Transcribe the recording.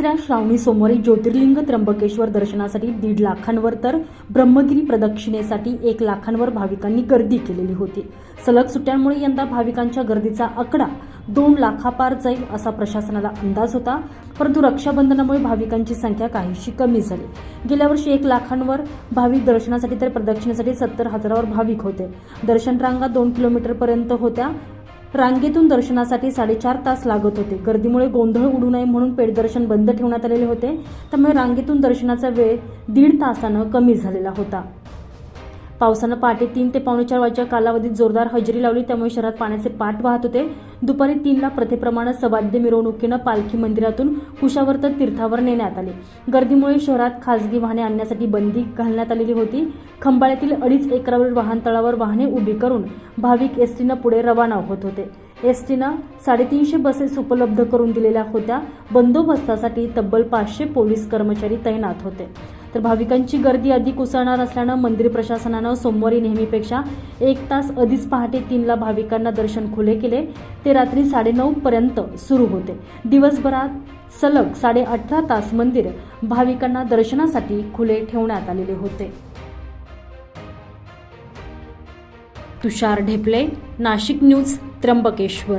तिसऱ्या श्रावणी सोमवारी ज्योतिर्लिंग त्र्यंबकेश्वर दर्शनासाठी दीड लाखांवर तर ब्रह्मगिरी प्रदक्षिणेसाठी एक लाखांवर भाविकांनी गर्दी केलेली होती. सलग सुट्ट्यांमुळे यंदा भाविकांच्या गर्दीचा आकडा दोन लाखापार जाईल असा प्रशासनाला अंदाज होता. परंतु रक्षाबंधनामुळे भाविकांची संख्या काहीशी कमी झाली. गेल्या वर्षी एक लाखांवर भाविक दर्शनासाठी तर प्रदक्षिणेसाठी सत्तर हजारावर भाविक होते. दर्शन रांगा दोन किलोमीटरपर्यंत होत्या. रांगेतून दर्शनासाठी साडेचार तास लागत होते. गर्दीमुळे गोंधळ उडू नये म्हणून पेटदर्शन बंद ठेवण्यात आलेले होते. त्यामुळे रांगेतून दर्शनाचा वेळ दीड तासानं कमी झालेला होता. पावसानं पहाटे तीन ते पावणे चार वाजच्या कालावधीत जोरदार हजेरी लावली. त्यामुळे शहरात पाण्याचे पाठ वाहत होते. दुपारी तीनला प्रथेप्रमाणे सवाद्य मिरवणुकीनं पालखी मंदिरातून कुशावर्त तीर्थावर नेण्यात आले. गर्दीमुळे शहरात खासगी वाहने आणण्यासाठी बंदी घालण्यात आलेली होती. खंबाळ्यातील अडीच एकरावरील वाहनतळावर वाहने उभी करून भाविक एसटीनं पुढे रवाना होत होते. एसटीनं साडेतीनशे बसेस उपलब्ध करून दिलेल्या होत्या. बंदोबस्तासाठी तब्बल पाचशे पोलीस कर्मचारी तैनात होते. तर भाविकांची गर्दी अधिक उसळणार असल्यानं मंदिर प्रशासनानं सोमवारी नेहमीपेक्षा एक तास आधीच पहाटे तीनला भाविकांना दर्शन खुले केले. ते रात्री साडेनऊ पर्यंत सुरू होते. दिवसभरात सलग साडे अठरा तास मंदिर भाविकांना दर्शनासाठी खुले ठेवण्यात आलेले होते. तुषार ढेपले नाशिक न्यूज त्र्यंबकेश्वर.